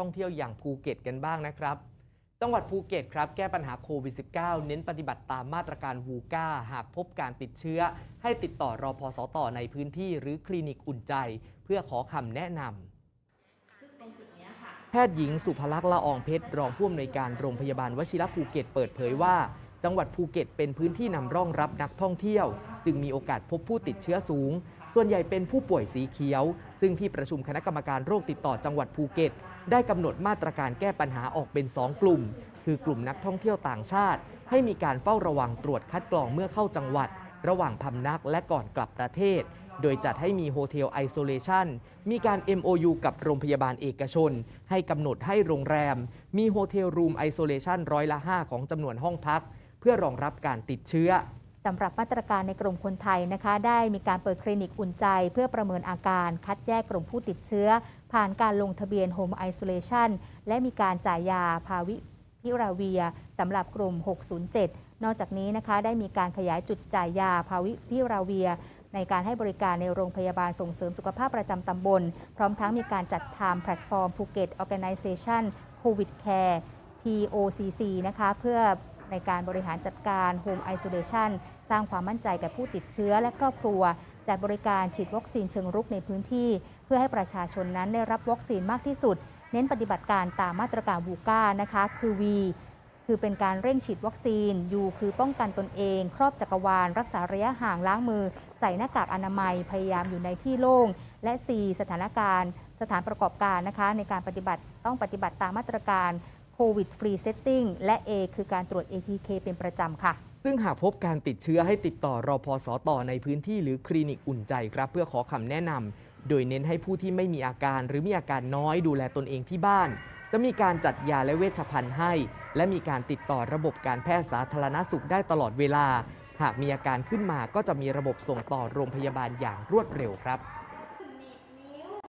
ท่องเที่ยวอย่างภูเก็ตกันบ้างนะครับ จังหวัดภูเก็ตครับแก้ปัญหาโควิด -19 เน้นปฏิบัติตามมาตรการวูก้า หากพบการติดเชื้อ ให้ติดต่อรอพอสต่อในพื้นที่หรือคลินิกอุ่นใจ เพื่อขอคำแนะนำแพทย์หญิงสุภลักษณ์ละอองเพชร รองผู้อำนวยการโรงพยาบาลวชิระภูเก็ตเปิดเผยว่า จังหวัดภูเก็ตเป็นพื้นที่นำร่องรับนักท่องเที่ยว จึงมีโอกาสพบผู้ติดเชื้อสูง ส่วนใหญ่เป็นผู้ป่วยสีเขียว ซึ่งที่ประชุมคณะกรรมการโรคติดต่อจังหวัดภูเก็ต ได้กำหนดมาตรการแก้ปัญหาออกเป็น 2 กลุ่ม คือกลุ่มนักท่องเที่ยวต่างชาติ ให้มีการเฝ้าระวังตรวจคัดกรองเมื่อเข้าจังหวัด ระหว่างพำนักและก่อนกลับประเทศโดยจัดให้มีโฮเทลไอโซเลชันมีการ MOU กับโรงพยาบาลเอกชน ให้กำหนดให้โรงแรม มีโฮเทลรูมไอโซเลชันร้อยละ 5 ของจำนวนห้องพัก เพื่อรองรับการติดเชื้อสำหรับมาตรการในกลุ่มคนไทยนะคะ ได้มีการเปิดคลินิกอุ่นใจ เพื่อประเมินอาการคัดแยกกลุ่มผู้ติดเชื้อ ผ่านการลงทะเบียน Home Isolation และมีการจ่ายยาพาวิพิราเวียสำหรับกลุ่ม 607 นอกจากนี้นะคะได้มีการขยายจุดจ่ายยาพาวิพิราเวีย ในการให้บริการในโรงพยาบาลส่งเสริมสุขภาพประจำตำบล พร้อมทั้งมีการจัดทำแพลตฟอร์มภูเก็ต Organization COVID Care POCC นะคะเพื่อ ในการบริหารจัดการ Home Isolation สร้างความมั่นใจแก่ผู้ติดเชื้อและครอบครัว จัดบริการฉีดวัคซีนเชิงรุกในพื้นที่ เพื่อให้ประชาชนนั้นได้รับวัคซีนมากที่สุด เน้นปฏิบัติการตามมาตรการวูก้านะคะคือ V คือเป็นการเร่งฉีดวัคซีน U คือป้องกันตนเอง ครอบจักรวาล รักษาระยะห่างล้างมือ ใส่หน้ากากอนามัย พยายามอยู่ในที่โล่ง และ C สถานการณ์ สถานประกอบการนะคะ ในการปฏิบัติต้องปฏิบัติตามมาตรการ โควิดฟรีเซตติ้งและ A คือการตรวจ ATK เป็นประจำค่ะ ซึ่งหากพบการติดเชื้อให้ติดต่อรอพอสต่อในพื้นที่หรือคลินิกอุ่นใจครับ เพื่อขอคำแนะนำโดยเน้นให้ผู้ที่ไม่มีอาการหรือมีอาการน้อยดูแลตนเองที่บ้าน จะมีการจัดยาและเวชภัณฑ์ให้ และมีการติดต่อระบบการแพทย์สาธารณสุขได้ตลอดเวลา หากมีอาการขึ้นมาก็จะมีระบบส่งต่อโรงพยาบาลอย่างรวดเร็วครับ